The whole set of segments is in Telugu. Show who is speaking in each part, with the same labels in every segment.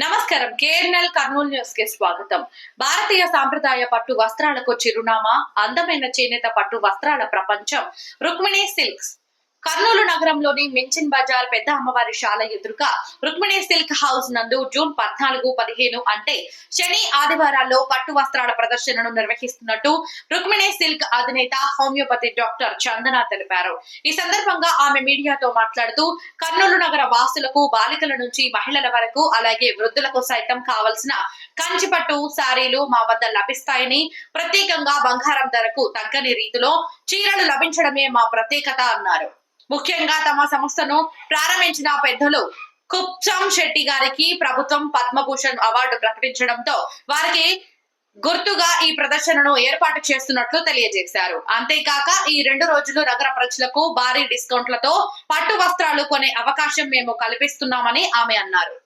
Speaker 1: నమస్కారం. కేఎన్ఎల్ కర్నూలు న్యూస్కి స్వాగతం. భారతీయ సాంప్రదాయ పట్టు వస్త్రాలకు చిరునామా అందమైన చేనేత పట్టు వస్త్రాల ప్రపంచం. రుక్మిణి సిల్క్స్. కర్నూలు నగరంలోని మించిన్ బజార్ పెద్ద అమ్మవారి శాల ఎదురుగా రుక్మిణి సిల్క్ హౌస్ నందు జూన్ పద్నాలుగు పదిహేను అంటే శని ఆదివారాల్లో పట్టు వస్త్రాల ప్రదర్శనను నిర్వహిస్తున్నట్టు రుక్మిణి సిల్క్ అధినేత హోమియోపతి డాక్టర్ చందన తెలిపారు. ఈ సందర్భంగా ఆమె మీడియాతో మాట్లాడుతూ కర్నూలు నగర వాసులకు బాలికల నుంచి మహిళల వరకు అలాగే వృద్ధులకు సైతం కావలసిన కంచిపట్టు శారీలు మా వద్ద లభిస్తాయని ప్రత్యేకంగా బంగారం ధరకు తగ్గని రీతిలో చీరలు లభించడమే మా ప్రత్యేకత అన్నారు. ముఖ్యంగా తమ సంస్థను ప్రారంభించిన పెద్దలు కుప్చం శెట్టి గారికి ప్రభుత్వం పద్మభూషణ్ అవార్డు ప్రకటించడంతో వారికి గుర్తుగా ఈ ప్రదర్శనను ఏర్పాటు చేస్తున్నట్లు తెలియజేశారు. అంతేకాక ఈ రెండు రోజులు నగర ప్రజలకు భారీ డిస్కౌంట్లతో పట్టు వస్త్రాలు కొనే అవకాశం మేము కల్పిస్తున్నామని ఆమె అన్నారు.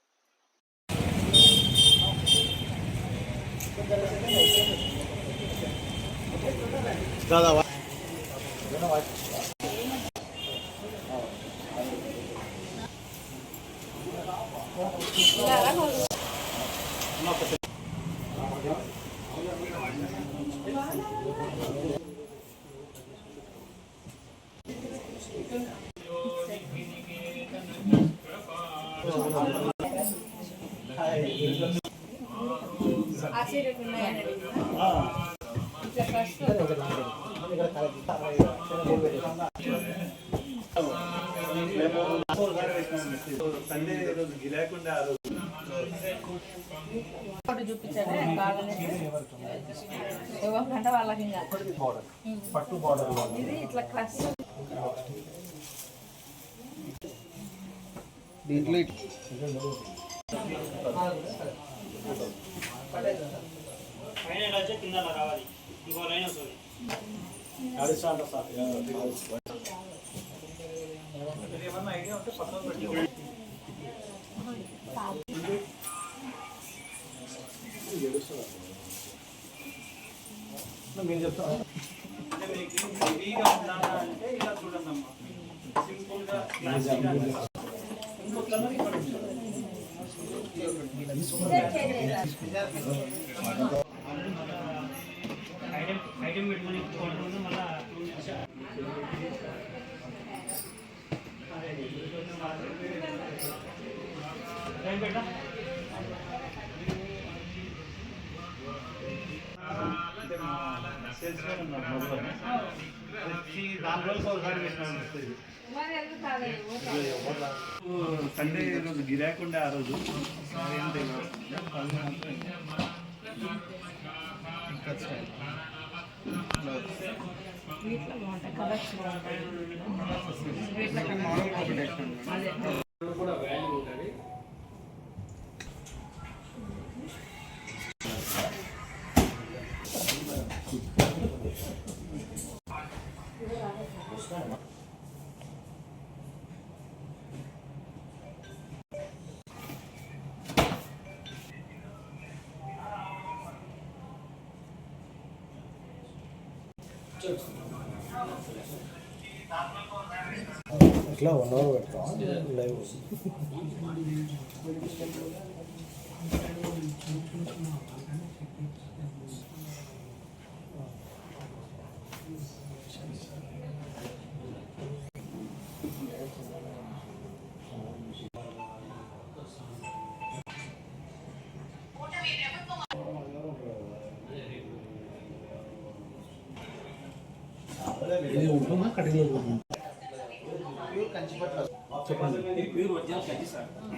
Speaker 2: మేము సండే రోజు లేకుండా ఆ రోజు
Speaker 3: వాళ్ళకి
Speaker 2: పట్టు బార్డర్
Speaker 3: ఇది ఇట్లా క్రష్
Speaker 2: దీంట్లో
Speaker 4: పైన కింద రావాలి ఇంకో లైన్ వస్తుంది
Speaker 2: ఏమన్నా ఐడియా ఉంటే పక్కన పెట్టి మీరు చెప్తాను
Speaker 4: అంటే ఇలా చూడండి అమ్మా ఐటమ్ పెట్టుకుని మళ్ళీ ఏం పెట్టా
Speaker 2: అంటే మా సేల్స్ మ్యాన్ ఉన్నారు మొదలు వచ్చి నాలుగు రోజులు ఒకసారి పెట్టినాను వస్తుంది
Speaker 3: మరి ఎందుకు కాలేదు
Speaker 2: సండే రోజు గిరాకుండా ఆ రోజు
Speaker 3: వీటిలో బాగుంటాయి కలర్స్ బాగుంటాయి వీటిలో కన్నా అదే
Speaker 5: ఇట్లా వన్ అవర్ పెడతాం లైవ్ ఇది
Speaker 6: ప్యూర్
Speaker 5: చెప్పండి.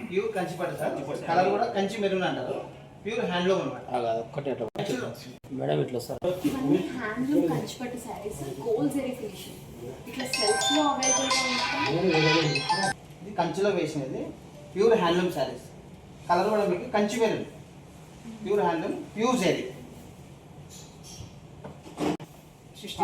Speaker 6: ప్యూర్ కంచిపట్టు సార్. కలర్ కూడా కంచి మెరూన్ అంటారు. ప్యూర్ హ్యాండ్లూమ్ అనమాట
Speaker 5: ఒక్కటే అట్లా మేడం ఇట్లా సార్
Speaker 7: ఇవన్నీ హ్యాండ్లూమ్ కంచిపట్టు శారీస్ గోల్డ్ జరీ ఫినిషింగ్. ఇట్లా సెల్ఫ్లో అవైలబుల్గా ఉంటాయి
Speaker 6: ఇది కంచిలో వేసినది ప్యూర్ హ్యాండ్లూమ్ శారీస్ కలర్ కూడా మీకు
Speaker 2: Kanchi maroon. Pure
Speaker 3: handloom pure zari.
Speaker 8: Sixty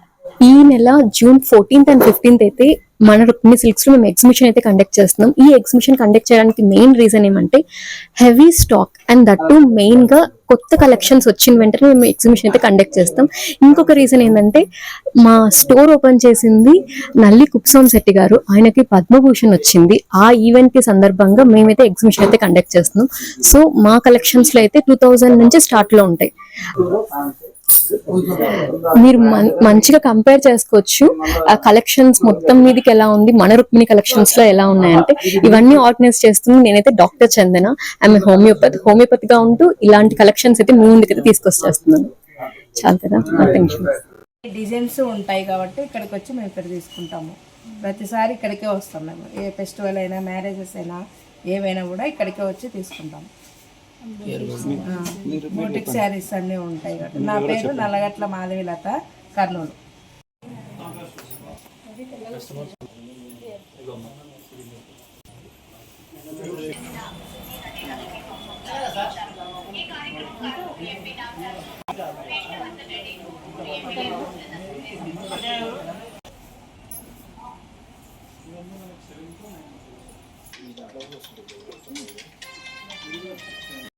Speaker 8: ఈ నెల జూన్ ఫోర్టీన్త్ అండ్ ఫిఫ్టీన్త్ అయితే మన రుక్మిణి సిల్క్స్లో మేము ఎగ్జిబిషన్ అయితే కండక్ట్ చేస్తున్నాం. ఈ ఎగ్జిబిషన్ కండక్ట్ చేయడానికి మెయిన్ రీజన్ ఏమంటే హెవీ స్టాక్ అండ్ దట్టు మెయిన్గా కొత్త కలెక్షన్స్ వచ్చిన వెంటనే మేము ఎగ్జిబిషన్ అయితే కండక్ట్ చేస్తాం. ఇంకొక రీజన్ ఏంటంటే మా స్టోర్ ఓపెన్ చేసింది నల్లి కుప్సాం శెట్టి గారు. ఆయనకి పద్మభూషణ్ వచ్చింది. ఆ ఈవెంట్కి సందర్భంగా మేమైతే ఎగ్జిబిషన్ అయితే కండక్ట్ చేస్తున్నాం. సో మా కలెక్షన్స్లో అయితే టూ థౌజండ్ నుంచి స్టార్ట్లో ఉంటాయి. మీరు మంచిగా కంపేర్ చేసుకోవచ్చు. ఆ కలెక్షన్స్ మొత్తం మీదకి ఎలా ఉంది? మన రుక్మిణి కలెక్షన్స్లో ఎలా ఉన్నాయంటే ఇవన్నీ ఆర్గనైజ్ చేస్తుంది నేనైతే డాక్టర్ చందన. ఆమె హోమియోపతి హోమియోపతి గా ఉంటూ ఇలాంటి కలెక్షన్స్ అయితే మీ అయితే తీసుకొచ్చేస్తున్నాను. చాలు కదా? థ్యాంక్ యూ
Speaker 3: డిజైన్స్ ఉంటాయి కాబట్టి ఇక్కడికి వచ్చి మేము ఇక్కడ తీసుకుంటాము. ప్రతిసారి ఇక్కడికే వస్తాం మేము. ఏ ఫెస్టివల్ అయినా మ్యారేజెస్ అయినా ఏవైనా కూడా ఇక్కడికే వచ్చి తీసుకుంటాం. బూటిక్ శారీస్ అన్నీ ఉంటాయి నా పేరు నల్లగట్ల మాధవిలత కర్నూలు.